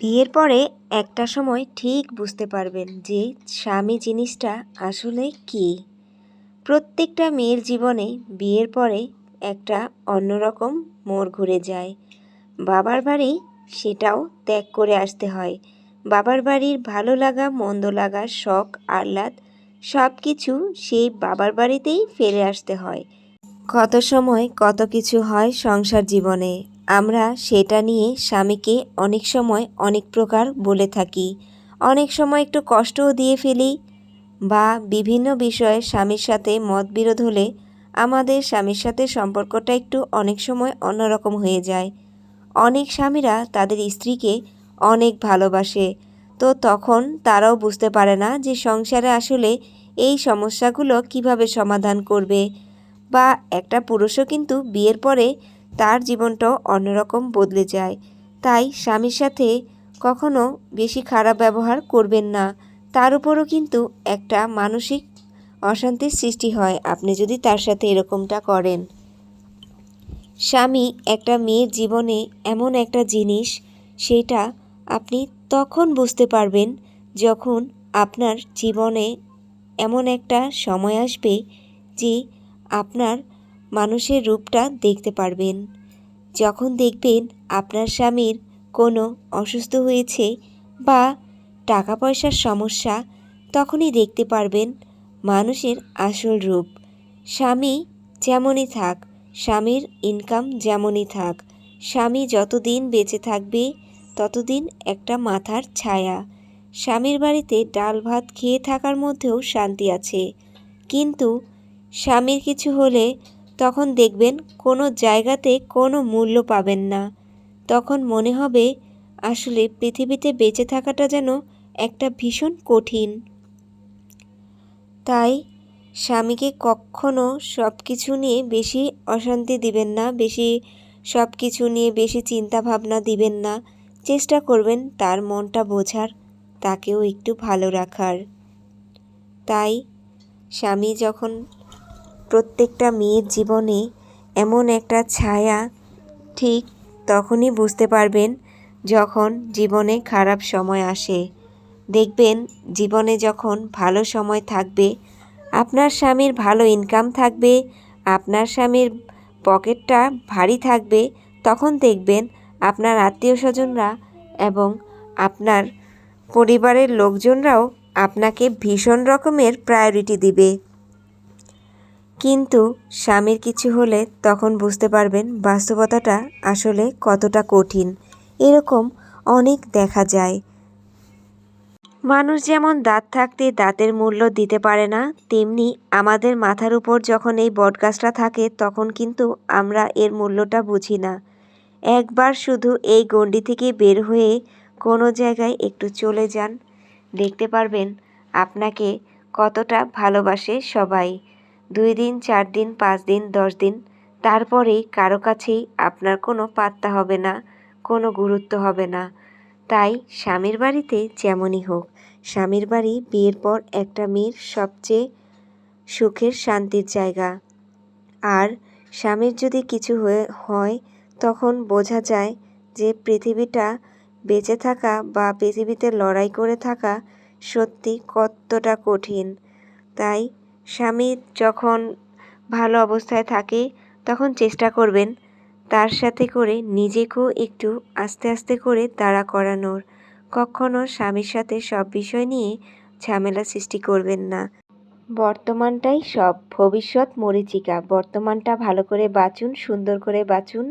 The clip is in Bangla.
বিয়ের পরে একটা সময় ঠিক বুঝতে পারবেন যে স্বামী জিনিসটা আসলে কী। প্রত্যেকটা মেয়ের জীবনে বিয়ের পরে একটা অন্যরকম মোড় ঘুরে যায়। বাবার বাড়ি সেটাও ত্যাগ করে আসতে হয়। বাবার বাড়ির ভালো লাগা, মন্দ লাগা, শখ, আহ্লাদ সব কিছু সেই বাবার বাড়িতেই ফেলে আসতে হয়। কত সময় কত কিছু হয় সংসার জীবনে। আমরা সেটা নিয়ে স্বামীকে অনেক সময় অনেক প্রকার বলে থাকি। অনেক সময় একটু কষ্টও দিয়ে ফেলি বা বিভিন্ন বিষয়ে স্বামীর সাথে মতবিরোধ হলে আমাদের স্বামীর সাথে সম্পর্কটা একটু অনেক সময় অন্যরকম হয়ে যায়। অনেক স্বামীরা তাদের স্ত্রীকে অনেক ভালোবাসে। তো তখন তারাও বুঝতে পারে না যে সংসারে আসলে এই সমস্যাগুলো কীভাবে সমাধান করবে। বা একটা পুরুষও কিন্তু বিয়ের পরে তার জীবনটাও অন্যরকম বদলে যায়। তাই স্বামীর সাথে কখনো বেশি খারাপ ব্যবহার করবেন না। তার উপরও কিন্তু একটা মানসিক অশান্তির সৃষ্টি হয়। আপনি যদি তার সাথে এরকমটা করেন। স্বামী একটা মেয়ের জীবনে এমন একটা জিনিস, সেটা আপনি তখন বুঝতে পারবেন যখন আপনার জীবনে এমন একটা সময় আসবে যে আপনার মানুষের রূপটা দেখতে পারবেন। যখন দেখবেন আপনার স্বামীর কোনো অসুস্থ হয়েছে বা টাকা পয়সার সমস্যা, তখনই দেখতে পারবেন মানুষের আসল রূপ। স্বামী যেমনই থাক, স্বামীর ইনকাম যেমনই থাক, স্বামী যতদিন বেঁচে থাকবে, ততদিন একটা মাথার ছায়া। স্বামীর বাড়িতে ডাল ভাত খেয়ে থাকার মধ্যেও শান্তি আছে। কিন্তু স্বামীর কিছু হলে তখন দেখবেন কোনো জায়গাতে কোনো মূল্য পাবেন না। তখন মনে হবে, আসলে পৃথিবীতে বেঁচে থাকাটা যেন একটা ভীষণ কঠিন। তাই স্বামীকে কখনো সব কিছু নিয়ে বেশি অশান্তি দিবেন না, বেশি সব কিছু নিয়ে বেশি চিন্তা ভাবনা দিবেন না। চেষ্টা করবেন তার মনটা বোঝার, তাকেও একটু ভালো রাখার। তাই স্বামী যখন প্রত্যেকটা মেয়ের জীবনে এমন একটা ছায়া, ঠিক তখনই বুঝতে পারবেন যখন জীবনে খারাপ সময় আসে। দেখবেন জীবনে যখন ভালো সময় থাকবে, আপনার স্বামীর ভালো ইনকাম থাকবে, আপনার স্বামীর পকেটটা ভারী থাকবে, তখন দেখবেন আপনার আত্মীয় স্বজনরা এবং আপনার পরিবারের লোকজনরাও আপনাকে ভীষণ রকমের প্রায়োরিটি দিবে। কিন্তু স্বামীর কিছু হলে তখন বুঝতে পারবেন বাস্তবতাটা আসলে কতটা কঠিন। এরকম অনেক দেখা যায়। মানুষ যেমন দাঁত থাকতে দাঁতের মূল্য দিতে পারে না, তেমনি আমাদের মাথার উপর যখন এই বটগাছটা থাকে, তখন কিন্তু আমরা এর মূল্যটা বুঝি না। একবার শুধু এই গণ্ডি থেকে বের হয়ে কোনো জায়গায় একটু চলে যান, দেখতে পারবেন আপনাকে কতটা ভালোবাসে সবাই। দুই দিন, চার দিন, পাঁচ দিন, দশ দিন, তারপরেই কারও কাছেই আপনার কোনো পাত্তা হবে না, কোনো গুরুত্ব হবে না। তাই স্বামীর বাড়িতে যেমনই হোক, স্বামীর বাড়ি বিয়ের পর একটা মেয়ের সবচেয়ে সুখের শান্তির জায়গা। আর স্বামীর যদি কিছু হয়ে, হয়, তখন বোঝা যায় যে পৃথিবীটা বেঁচে থাকা বা পৃথিবীতে লড়াই করে থাকা সত্যি কতটা কঠিন। তাই স্বামী যখন ভালো অবস্থায় থাকে, তখন চেষ্টা করবেন তার সাথে করে নিজেকেও একটু আস্তে আস্তে করে দাঁড়া করানোর। কখনো স্বামীর সাথে সব বিষয় নিয়ে ঝামেলা সৃষ্টি করবেন না। বর্তমানটাই সব। ভবিষ্যৎ মরিচিকা। বর্তমানটা ভালো করে বাঁচুন, সুন্দর করে বাঁচুন।